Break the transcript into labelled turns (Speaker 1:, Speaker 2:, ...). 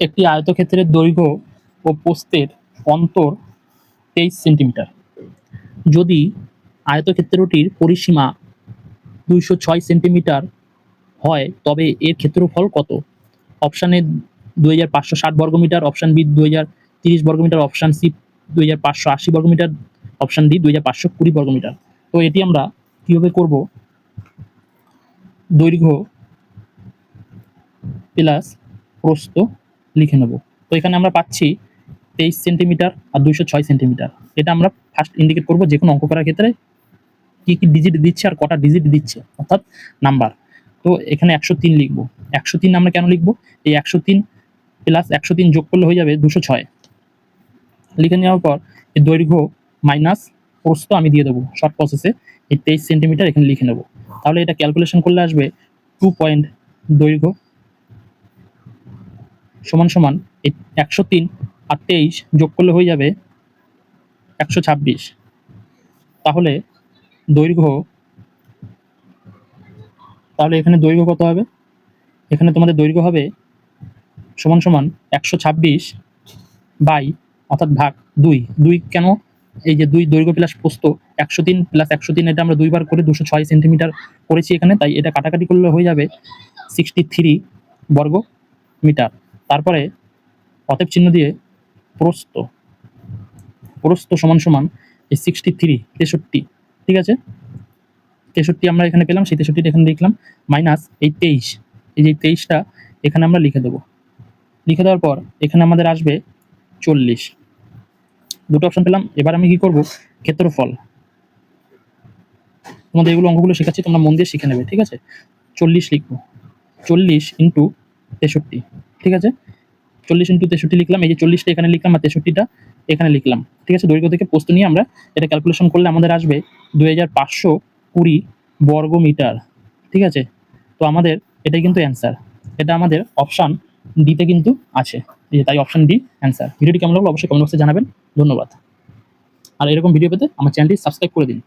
Speaker 1: একটি আয়তক্ষেত্রের দৈর্ঘ্য ও প্রস্থের অন্তর তেইশ সেন্টিমিটার। যদি আয়তক্ষেত্রটির পরিসীমা দুইশো ছয় সেন্টিমিটার হয়, তবে এর ক্ষেত্রফল কত? অপশান দুই হাজার পাঁচশো ষাট বর্গমিটার, অপশান বি দুই হাজার তিরিশ বর্গমিটার, অপশান সি দুই হাজার পাঁচশো আশি বর্গমিটার, অপশান ডি দুই হাজার পাঁচশো কুড়ি বর্গমিটার। তো এটি আমরা কীভাবে করব? দৈর্ঘ্য প্লাস প্রস্থ লিখে নেব। তো এখানে আমরা পাচ্ছি তেইশ সেন্টিমিটার আর দুইশো ছয় সেন্টিমিটার। এটা আমরা ফার্স্ট ইন্ডিকেট করব যে কোনো অঙ্ক করার ক্ষেত্রে কী কী ডিজিট দিচ্ছে আর কটা ডিজিট দিচ্ছে, অর্থাৎ নাম্বার তো এখানে একশো তিন লিখব। একশো তিন আমরা কেন লিখব? এই একশো তিন প্লাস একশো তিন যোগ করলে হয়ে যাবে দুশো ছয়। লিখে নেওয়ার পর এই দৈর্ঘ্য মাইনাস প্রস্থ আমি দিয়ে দেবো শর্ট প্রসেসে এই তেইশ সেন্টিমিটার এখানে লিখে নেব। তাহলে এটা ক্যালকুলেশন করলে আসবে টু পয়েন্ট দৈর্ঘ্য সমান সমান একশো তিন আর তেইশ যোগ করলে হয়ে যাবে একশো ছাব্বিশ। তাহলে দৈর্ঘ্য, তাহলে এখানে দৈর্ঘ্য কত হবে? এখানে তোমাদের দৈর্ঘ্য হবে সমান সমান একশো ছাব্বিশ বাই অর্থাৎ ভাগ দুই। দুই কেন? এই যে দুই দৈর্ঘ্য প্লাস প্রস্থ একশো তিন প্লাস একশো তিন, এটা আমরা দুইবার করে দুশো ছয় সেন্টিমিটার করেছি এখানে, তাই এটা কাটাকাটি করলে হয়ে যাবে সিক্সটি থ্রি বর্গ মিটার তারপরে অতএব চিহ্ন দিয়ে প্রস্থ। প্রস্থ সমান সমান এই সিক্সটি থ্রি তেষট্টি, ঠিক আছে? তেষট্টি আমরা এখানে পেলাম, সেই তেষট্টিটা এখানে লিখলাম মাইনাস এই তেইশ। এই যে তেইশটা, এখানে আমরা লিখে দেবো। লিখে দেওয়ার পর এখানে আমাদের আসবে চল্লিশ। দুটো অপশন পেলাম, এবার আমি কি করব? ক্ষেত্রফল। তোমাদের এগুলো অঙ্কগুলো শেখাচ্ছি, তোমরা মন দিয়ে শিখে নেবে, ঠিক আছে? চল্লিশ লিখব। চল্লিশ ইন্টু তেষট্টি। ঠিক আছে? চল্লিশ ইন্টু তেষট্টি লিখলাম, এই যে চল্লিশটা এখানে লিখলাম আর তেষট্টিটা এখানে লিখলাম, ঠিক আছে? দৈর্ঘ্য থেকে প্রস্তুত নিয়ে আমরা এটা ক্যালকুলেশন করলে আমাদের আসবে দুই হাজার পাঁচশো কুড়ি বর্গ মিটার ঠিক আছে? তো আমাদের এটাই কিন্তু অ্যান্সার এটা আমাদের অপশান ডিতে কিন্তু আছে যে তাই অপশান ডি অ্যান্সার ভিডিওটি কেমন লাগল অবশ্যই কমেন্ট বক্সে জানাবেন, ধন্যবাদ। আর এরকম ভিডিও পেতে আমার চ্যানেলটি সাবস্ক্রাইব করে দিন।